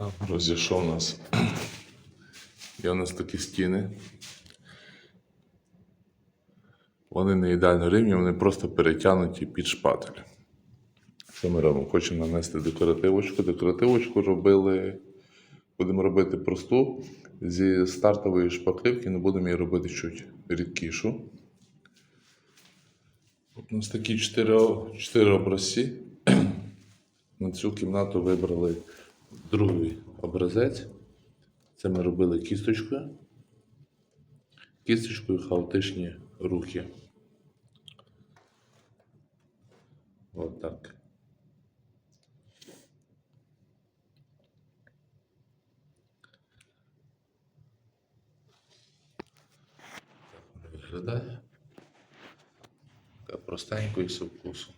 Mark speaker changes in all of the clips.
Speaker 1: У нас? Є у нас такі стіни. Вони не ідеально рівні, вони просто перетягнуті під шпатель. Що ми робимо? Хочемо нанести декоративочку. Декоративочку робили. Будемо робити просту. Зі стартової шпаклівки, не будемо її робити чуть рідкішу. У нас такі чотири, чотири образці. На цю кімнату вибрали другий образець. Це ми робили кісточкою. Кісточкою хаотичні рухи. От так. Виглядає. Така простенько і со вкусом.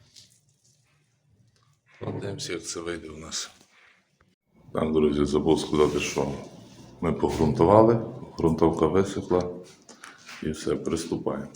Speaker 1: Подивимося, як це вийде у нас. Так, друзі, забув сказати, що ми погрунтували, грунтовка висохла і все, приступаємо.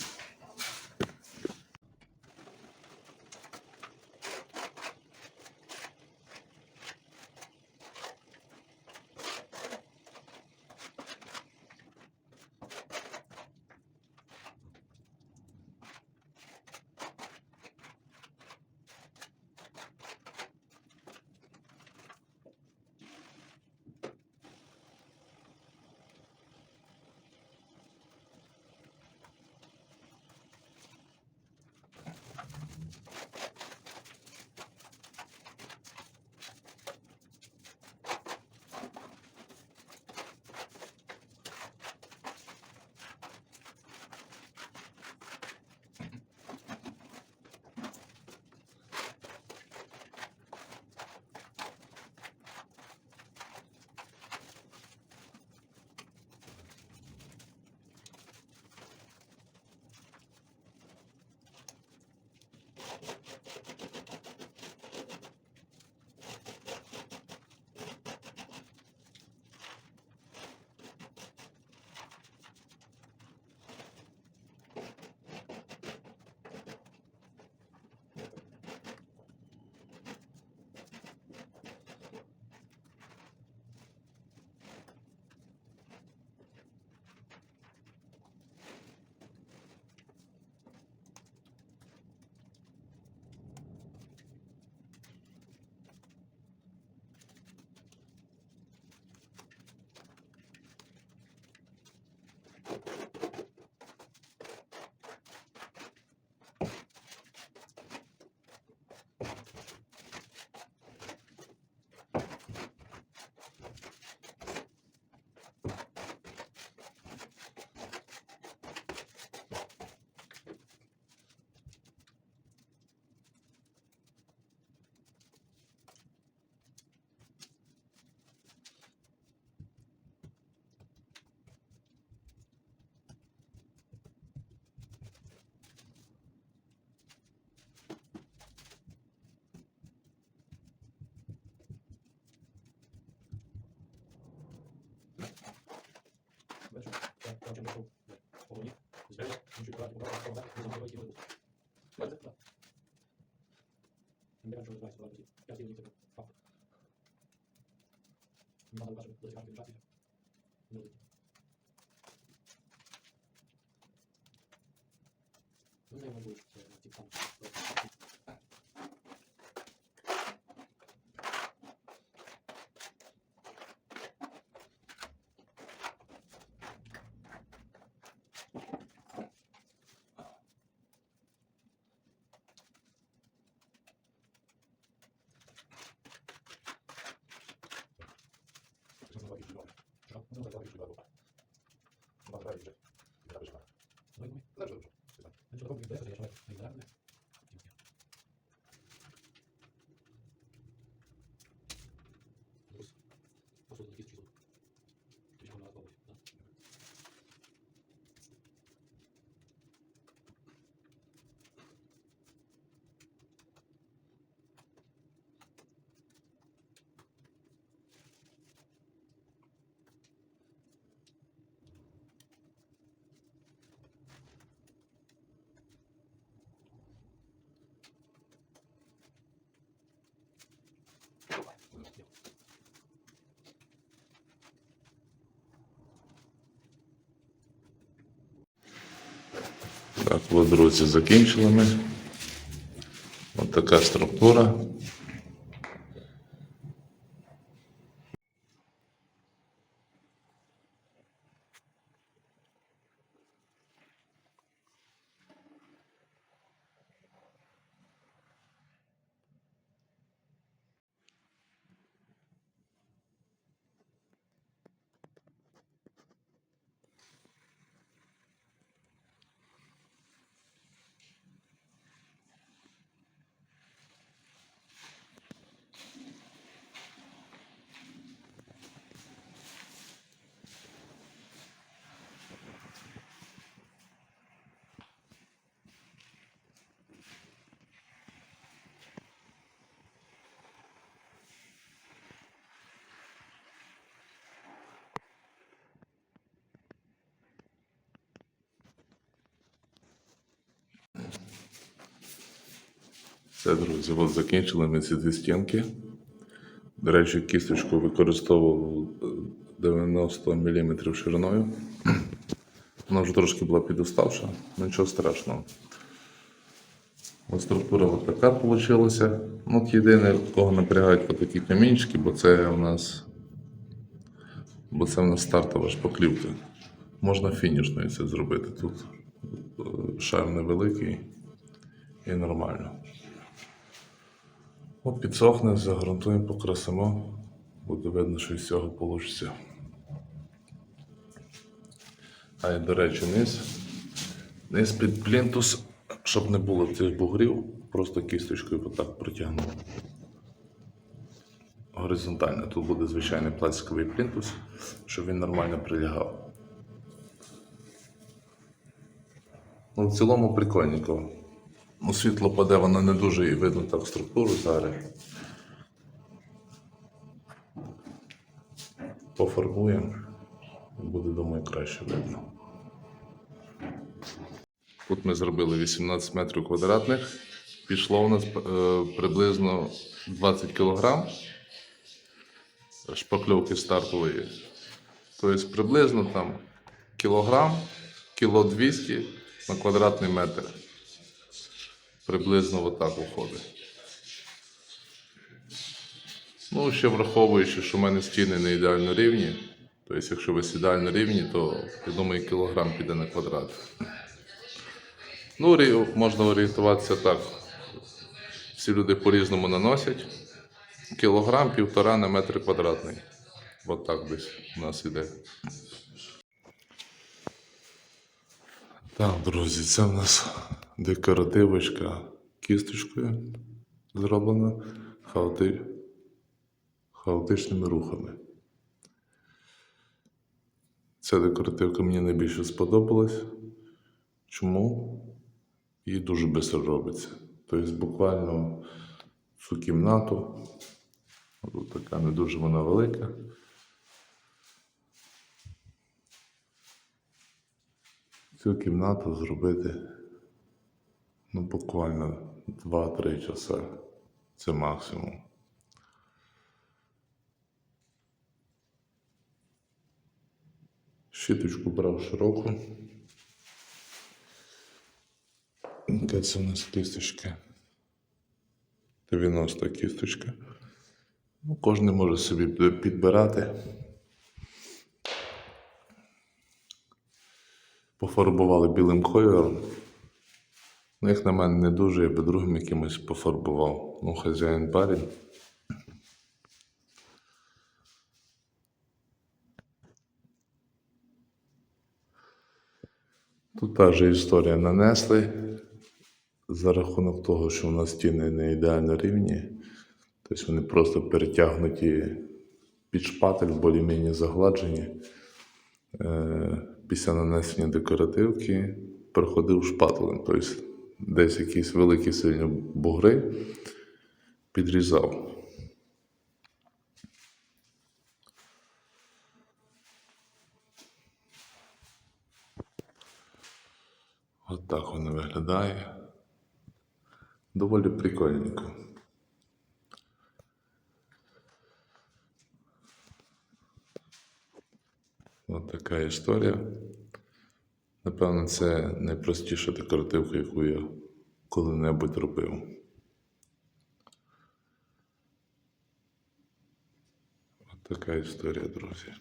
Speaker 1: могу вполне взять, чуть-чуть брать, убрать, отправлять, не забывать его. Вот, да. Не хочу называть, ладно, я сделаю тебе папку. Не надо вашим дозигарным жателям. 刚才说到了，刚才。Так, от, друзі, закінчили ми. Ось така структура. Все, друзі, от закінчили ми ці дві стінки. До речі, кісточку використовував е, 90 мм шириною. Вона вже трошки була підуставша, ну нічого страшного. Ось структура от така вийшла. От єдине, кого напрягають такі камінчики, бо це у нас бо це у нас стартова шпаклівка. Можна фінішною це зробити. Тут е, шар невеликий і нормально. От підсохне, загрунтуємо, покрасимо. Буде видно, що з цього вийде. А і, до речі, низ. Низ під плінтус, щоб не було цих бугрів, просто кісточкою отак протягнув. Горизонтально. Тут буде звичайний пластиковий плінтус, щоб він нормально прилягав. Ну, в цілому прикольненько. Ну, світло паде, воно не дуже і видно так структуру зараз. Пофарбуємо. Буде, думаю, краще видно. Тут ми зробили 18 метрів квадратних. Пішло у нас е, приблизно 20 кг шпакльовки стартової. Тобто приблизно там кілограм, кіло 200 на квадратний метр. Приблизно отак виходить. Ну, ще враховуючи, що в мене стіни не ідеально рівні. Тобто, якщо ви ідеально рівні, то я думаю, кілограм піде на квадрат. Ну, можна орієнтуватися так. Всі люди по-різному наносять. Кілограм, півтора на метр квадратний. От так десь у нас іде. Так, друзі, це в нас декоративочка кісточкою зроблена хаоти... хаотичними рухами. Ця декоративка мені найбільше сподобалась. Чому? Її дуже швидко робиться. Тобто буквально цю кімнату, тут така не дуже вона велика. Цю кімнату зробити ну, буквально 2-3 часа. Це максимум. Щіточку брав широку. Яка це у нас кісточка? 90 кісточка. Ну, кожен може собі підбирати. Пофарбували білим кольором. Ну, як на мене, не дуже, я би другим якимось пофарбував. Ну, хазяїн барін. Тут та же історія нанесли. За рахунок того, що у нас стіни не ідеально рівні, тобто вони просто перетягнуті під шпатель, більш-менш загладжені. Е, Після нанесення декоративки проходив шпателем, тобто десь якісь великі сильні бугри підрізав. От так воно виглядає. Доволі прикольненько. От така історія. Напевно, це найпростіша декоративка, яку я коли-небудь робив. От така історія, друзі.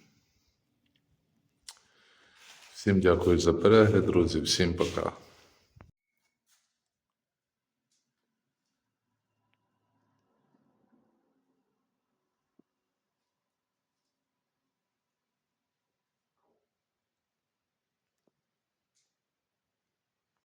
Speaker 1: Всім дякую за перегляд, друзі. Всім пока.